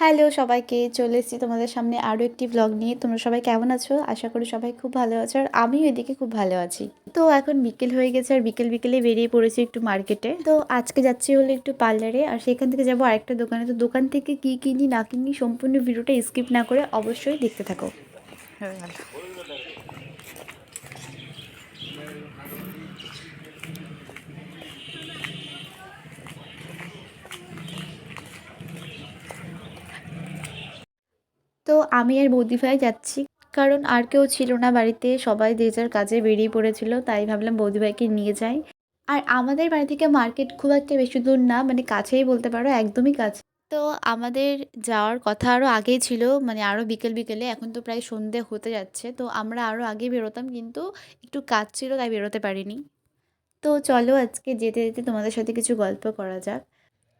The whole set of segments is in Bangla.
হ্যালো সবাইকে, চলে এসেছি তোমাদের সামনে আরও একটি ব্লগ নিয়ে। তোমরা সবাই কেমন আছো? আশা করি সবাই খুব ভালো আছো আর আমিও এদিকে খুব ভালো আছি। তো এখন বিকেল হয়ে গেছে আর বিকেল বিকেলে বেরিয়ে পড়েছি একটু মার্কেটে। তো আজকে যাচ্ছি হলো একটু পার্লারে আর সেখান থেকে যাব আরেকটা দোকানে। তো দোকান থেকে কী কিনি না কিনি সম্পূর্ণ ভিডিওটা স্কিপ না করে অবশ্যই দেখতে থাকো হয়ে গেল তো আমি আর বৌদি ভাই যাচ্ছি। কারণ আর কেউ ছিল না বাড়িতে, সবাই যে যার কাজে বেরিয়ে পড়েছিল, তাই ভাবলাম বৌদি ভাইকে নিয়ে যাই। আর আমাদের বাড়ি থেকে মার্কেট খুব একটা বেশি দূর না মানে কাছেই বলতে পারো, একদমই কাছে। তো আমাদের যাওয়ার কথা আরও আগেই ছিল মানে আরও বিকেল বিকেলে, এখন তো প্রায় সন্ধে হতে যাচ্ছে, তো আমরা আরও আগে বেরোতাম, কিন্তু একটু কাজ ছিল, তাই বেরোতে পারিনি। তো চলো আজকে যেতে যেতে তোমাদের সাথে কিছু গল্প করা যাক।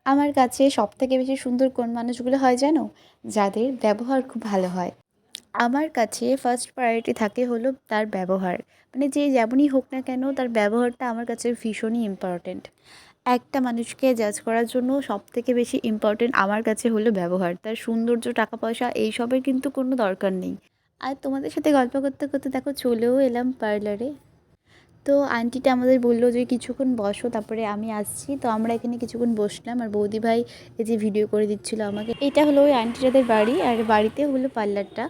আমার কাছে সবথেকে বেশি সুন্দর কোন মানুষগুলো হয় জানো? যাদের ব্যবহার খুব ভালো হয়। আমার কাছে ফার্স্ট প্রায়োরিটি থাকে হলো তার ব্যবহার। মানে যে যেমনই হোক না কেন তার ব্যবহারটা আমার কাছে ভীষণই ইম্পর্ট্যান্ট একটা মানুষকে জাজ করার জন্য সবথেকে বেশি ইম্পর্ট্যান্ট আমার কাছে হলো ব্যবহার। তার সৌন্দর্য টাকা পয়সা এইসবের কিন্তু কোনো দরকার নেই। আর তোমাদের সাথে গল্প করতে করতে দেখো চলেও এলাম পার্লারে তো আন্টিটা আমাদের বলল যে কিছুক্ষণ বসো তারপরে আমি আসছি। তো আমরা এখানে কিছুক্ষণ বসলাম আর বৌদি ভাই এই যে ভিডিও করে দিচ্ছিল আমাকে। এটা হলো ওই আন্টিটাদের বাড়ি আর বাড়িতে হলো পার্লারটা।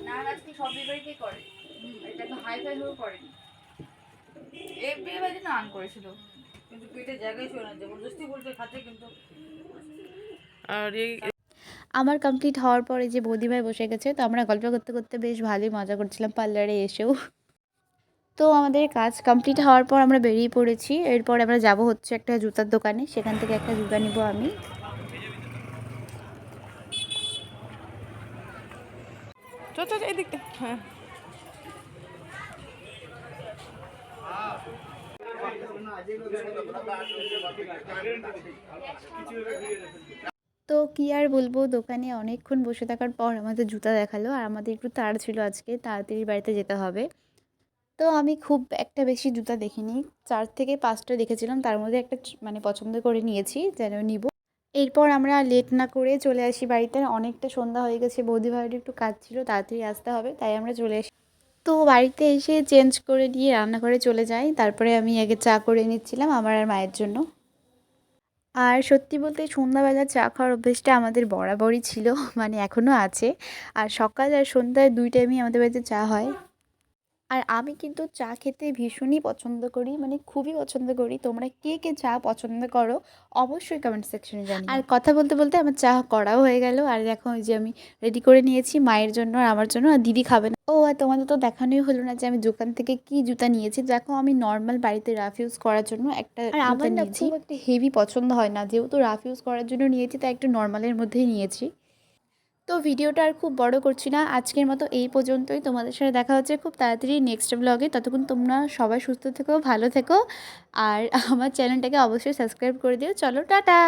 আর এই আমার কমপ্লিট হওয়ার পরে যে বৌদি ভাই বসে গেছে তো আমরা গল্প করতে করতে বেশ ভালোই মজা করছিলাম পার্লারে এসেও। তো আমাদের কাজ কমপ্লিট হওয়ার পর আমরা বেরিয়ে পড়েছি। এরপর আমরা যাব হচ্ছে একটা জুতার দোকানে। সেখান থেকে একটা জুতা নিব আমি। হ্যাঁ। তো কি আর বলব দোকানে অনেকক্ষণ বসে থাকার পর আমাদের জুতা দেখাল। আর আমাদের একটু তাড় ছিল আজকে তাড়াতাড়ি বাড়িতে যেতে হবে। তো আমি খুব একটা বেশি জুতা দেখিনি। চার থেকে পাঁচটা দেখেছিলাম, তার মধ্যে একটা মানে পছন্দ করে নিয়েছি, যেন নিব। এরপর আমরা লেট না করে চলে আসি বাড়িতে। অনেকটা সন্ধ্যা হয়ে গেছে, বৌদি ভাইয়ের একটু কাজ ছিল, তাড়াতাড়ি আসতে হবে, তাই আমরা চলে আসি। তো বাড়িতে এসে চেঞ্জ করে নিয়ে রান্নাঘরে চলে যাই। তারপরে আমি আগে চা করে নিচ্ছিলাম আমার আর মায়ের জন্য। আর সত্যি বলতে সন্ধ্যাবেলা চা খাওয়ার অভ্যেসটা আমাদের বরাবরই ছিল মানে এখনও আছে। আর সকাল আর সন্ধ্যায় দুই টাইমই আমাদের বাড়িতে চা হয়। আর আমি কিন্তু চা খেতে ভীষণই পছন্দ করি মানে খুবই পছন্দ করি। তোমরা কে কে চা পছন্দ করো অবশ্যই কমেন্ট সেকশনে জানি আর কথা বলতে বলতে আমার চা করাও হয়ে গেল আর দেখো ওই যে আমি রেডি করে নিয়েছি মায়ের জন্য আর আমার জন্য আর দিদি খাবে না। ও আর তোমাদের তো দেখানোই হলো না যে আমি দোকান থেকে কি জুতা নিয়েছি। দেখো আমি নর্মাল বাড়িতে রাফ ইউজ করার জন্য একটা আর আমার না খুব একটা হেভি পছন্দ হয় না। যেহেতু রাফ ইউজ করার জন্য নিয়েছি তাই একটু নর্মালের মধ্যেই নিয়েছি। তো ভিডিওটা আর খুব বড় করছি না। আজকের মতো এই পর্যন্তই। তোমাদের সাথে দেখা হচ্ছে খুব তাড়াতাড়ি নেক্সট ব্লগে ততক্ষণ তোমরা সবাই সুস্থ থেকো, ভালো থেকো। আর আমার চ্যানেলটাকে অবশ্যই সাবস্ক্রাইব করে দিও। চলো, টাটা!